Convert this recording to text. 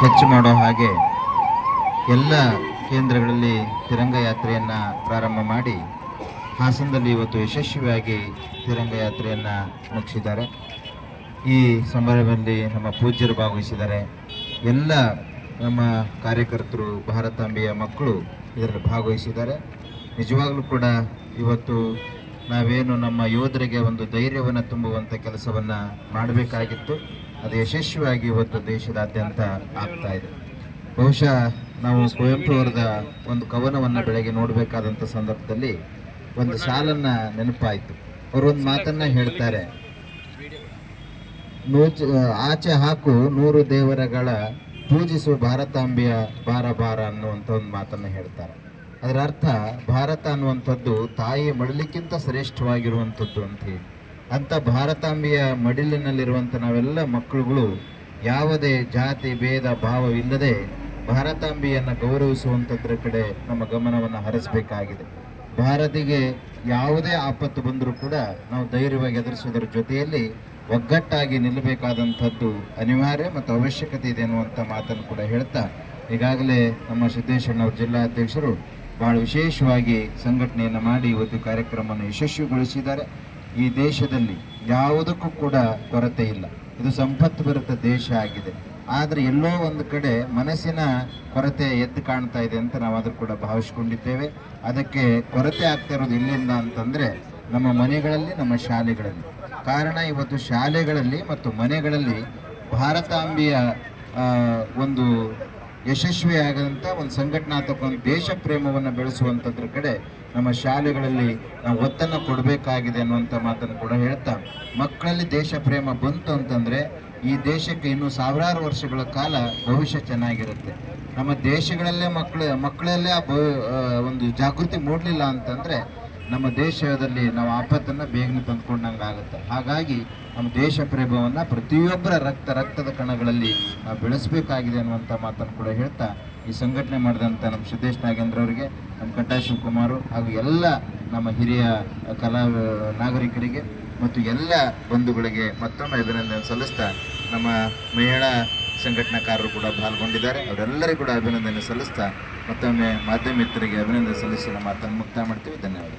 ಹೆಚ್ಚು ಮಾಡೋ ಹಾಗೆ ಎಲ್ಲ ಕೇಂದ್ರಗಳಲ್ಲಿ ತಿರಂಗ ಯಾತ್ರೆಯನ್ನು ಪ್ರಾರಂಭ ಮಾಡಿ ಹಾಸನದಲ್ಲಿ ಇವತ್ತು ಯಶಸ್ವಿಯಾಗಿ ತಿರಂಗ ಯಾತ್ರೆಯನ್ನು ಮುಗಿಸಿದ್ದಾರೆ. ಈ ಸಮಾರಂಭದಲ್ಲಿ ನಮ್ಮ ಪೂಜ್ಯರು ಭಾಗವಹಿಸಿದ್ದಾರೆ. ಎಲ್ಲ ನಮ್ಮ ಕಾರ್ಯಕರ್ತರು, ಭಾರತಾಂಬೆಯ ಮಕ್ಕಳು ಇದರಲ್ಲಿ ಭಾಗವಹಿಸಿದ್ದಾರೆ. ನಿಜವಾಗಲೂ ಕೂಡ ಇವತ್ತು ನಾವೇನು ನಮ್ಮ ಯೋಧರಿಗೆ ಒಂದು ಧೈರ್ಯವನ್ನು ತುಂಬುವಂಥ ಕೆಲಸವನ್ನು ಮಾಡಬೇಕಾಗಿತ್ತು. ಅದು ಯಶಸ್ವಿಯಾಗಿ ಇವತ್ತು ದೇಶದಾದ್ಯಂತ ಆಗ್ತಾ ಇದೆ. ಬಹುಶಃ ನಾವು ಕುವೆಂಪು ಅವರದ ಒಂದು ಕವನವನ್ನು ಬೆಳಗ್ಗೆ ನೋಡಬೇಕಾದಂಥ ಸಂದರ್ಭದಲ್ಲಿ ಒಂದು ಸಾಲನ್ನು ನೆನಪಾಯಿತು. ಅವರು ಒಂದು ಮಾತನ್ನ ಹೇಳ್ತಾರೆ. ನೂಚ ಆಚೆ ಹಾಕು ನೂರು ದೇವರಗಳ ಪೂಜಿಸುವ ಭಾರತಾಂಬೆಯ ಬಾರ ಬಾರ ಅನ್ನುವಂಥ ಒಂದು ಮಾತನ್ನು ಹೇಳ್ತಾರೆ. ಅದರ ಅರ್ಥ ಭಾರತ ಅನ್ನುವಂಥದ್ದು ತಾಯಿ ಮಡಲಿಕ್ಕಿಂತ ಶ್ರೇಷ್ಠವಾಗಿರುವಂಥದ್ದು ಅಂತ ಹೇಳಿ. ಅಂಥ ಭಾರತಾಂಬೆಯ ಮಡಿಲಿನಲ್ಲಿರುವಂಥ ನಾವೆಲ್ಲ ಮಕ್ಕಳುಗಳು ಯಾವುದೇ ಜಾತಿ, ಭೇದ ಭಾವವಿಲ್ಲದೆ ಭಾರತಾಂಬೆಯನ್ನು ಗೌರವಿಸುವಂಥದ್ರ ಕಡೆ ನಮ್ಮ ಗಮನವನ್ನು ಹರಿಸಬೇಕಾಗಿದೆ. ಭಾರತಿಗೆ ಯಾವುದೇ ಆಪತ್ತು ಬಂದರೂ ಕೂಡ ನಾವು ಧೈರ್ಯವಾಗಿ ಎದುರಿಸೋದ್ರ ಜೊತೆಯಲ್ಲಿ ಒಗ್ಗಟ್ಟಾಗಿ ನಿಲ್ಲಬೇಕಾದಂಥದ್ದು ಅನಿವಾರ್ಯ ಮತ್ತು ಅವಶ್ಯಕತೆ ಇದೆ ಅನ್ನುವಂಥ ಮಾತನ್ನು ಕೂಡ ಹೇಳ್ತಾ ಈಗಾಗಲೇ ನಮ್ಮ ಸಿದ್ದೇಶ್ವರನವ್ರ ಜಿಲ್ಲಾಧ್ಯಕ್ಷರು ಭಾಳ ವಿಶೇಷವಾಗಿ ಸಂಘಟನೆಯನ್ನು ಮಾಡಿ ಇವತ್ತು ಕಾರ್ಯಕ್ರಮವನ್ನು ಯಶಸ್ವಿಗೊಳಿಸಿದ್ದಾರೆ. ಈ ದೇಶದಲ್ಲಿ ಯಾವುದಕ್ಕೂ ಕೂಡ ಕೊರತೆ ಇಲ್ಲ. ಇದು ಸಂಪತ್ತು ಭರಿತ ದೇಶ ಆಗಿದೆ. ಆದರೆ ಎಲ್ಲೋ ಒಂದು ಕಡೆ ಮನಸ್ಸಿನ ಕೊರತೆ ಎದ್ದು ಕಾಣ್ತಾ ಇದೆ ಅಂತ ನಾವು ಅದ್ರ ಕೂಡ ಭಾವಿಸ್ಕೊಂಡಿದ್ದೇವೆ. ಅದಕ್ಕೆ ಕೊರತೆ ಆಗ್ತಾ ಇರೋದು ಇಲ್ಲಿಂದ ಅಂತಂದರೆ ನಮ್ಮ ಮನೆಗಳಲ್ಲಿ, ನಮ್ಮ ಶಾಲೆಗಳಲ್ಲಿ. ಕಾರಣ ಇವತ್ತು ಶಾಲೆಗಳಲ್ಲಿ ಮತ್ತು ಮನೆಗಳಲ್ಲಿ ಭಾರತಾಂಬಿಯ ಒಂದು ಯಶಸ್ವಿಯಾಗದಂಥ ಒಂದು ಸಂಘಟನಾತ್ಮಕ ಒಂದು ದೇಶ ಪ್ರೇಮವನ್ನು ಬೆಳೆಸುವಂಥದ್ರ ಕಡೆ ನಮ್ಮ ಶಾಲೆಗಳಲ್ಲಿ ನಾವು ಒತ್ತನ್ನು ಕೊಡಬೇಕಾಗಿದೆ ಅನ್ನುವಂಥ ಮಾತನ್ನು ಕೂಡ ಹೇಳ್ತಾ, ಮಕ್ಕಳಲ್ಲಿ ದೇಶ ಪ್ರೇಮ ಬಂತು ಅಂತಂದರೆ ಈ ದೇಶಕ್ಕೆ ಇನ್ನೂ ಸಾವಿರಾರು ವರ್ಷಗಳ ಕಾಲ ಭವಿಷ್ಯ ಚೆನ್ನಾಗಿರುತ್ತೆ. ನಮ್ಮ ದೇಶಗಳಲ್ಲೇ ಮಕ್ಕಳ, ಮಕ್ಕಳಲ್ಲೇ ಆ, ಒಂದು ಜಾಗೃತಿ ಮೂಡಲಿಲ್ಲ ಅಂತಂದರೆ ನಮ್ಮ ದೇಶದಲ್ಲಿ ನಾವು ಆಪತ್ತನ್ನು ಬೇಗನೆ ತಂದುಕೊಂಡಂಗೆ ಆಗುತ್ತೆ ಹಾಗಾಗಿ ನಮ್ಮ ದೇಶ ಪ್ರೇಮವನ್ನು ಪ್ರತಿಯೊಬ್ಬರ ರಕ್ತ, ರಕ್ತದ ಕಣಗಳಲ್ಲಿ ನಾವು ಬೆಳೆಸಬೇಕಾಗಿದೆ ಅನ್ನುವಂಥ ಮಾತನ್ನು ಕೂಡ ಹೇಳ್ತಾ ಈ ಸಂಘಟನೆ ಮಾಡಿದಂಥ ನಮ್ಮ ಸಿದ್ದೇಶ್ ನಾಗೇಂದ್ರ ಅವರಿಗೆ, ನಮ್ಮ ಕಟ್ಟಾ ಶಿವಕುಮಾರು ಹಾಗೂ ಎಲ್ಲ ನಮ್ಮ ಹಿರಿಯ ಕಲಾ ನಾಗರಿಕರಿಗೆ ಮತ್ತು ಎಲ್ಲ ಬಂಧುಗಳಿಗೆ ಮತ್ತೊಮ್ಮೆ ಅಭಿನಂದನೆ ಸಲ್ಲಿಸ್ತಾ ನಮ್ಮ ಮಹಿಳಾ ಸಂಘಟನಾಕಾರರು ಕೂಡ ಪಾಲ್ಗೊಂಡಿದ್ದಾರೆ ಅವರೆಲ್ಲರಿಗೂ ಕೂಡ ಅಭಿನಂದನೆ ಸಲ್ಲಿಸ್ತಾ ಮತ್ತೊಮ್ಮೆ ಮಾಧ್ಯಮಿತರಿಗೆ ಅಭಿನಂದನೆ ಸಲ್ಲಿಸಿ ನಮ್ಮ ಮಾತನ್ನು ಮುಕ್ತಾಯ ಮಾಡ್ತೀವಿ. ಧನ್ಯವಾದ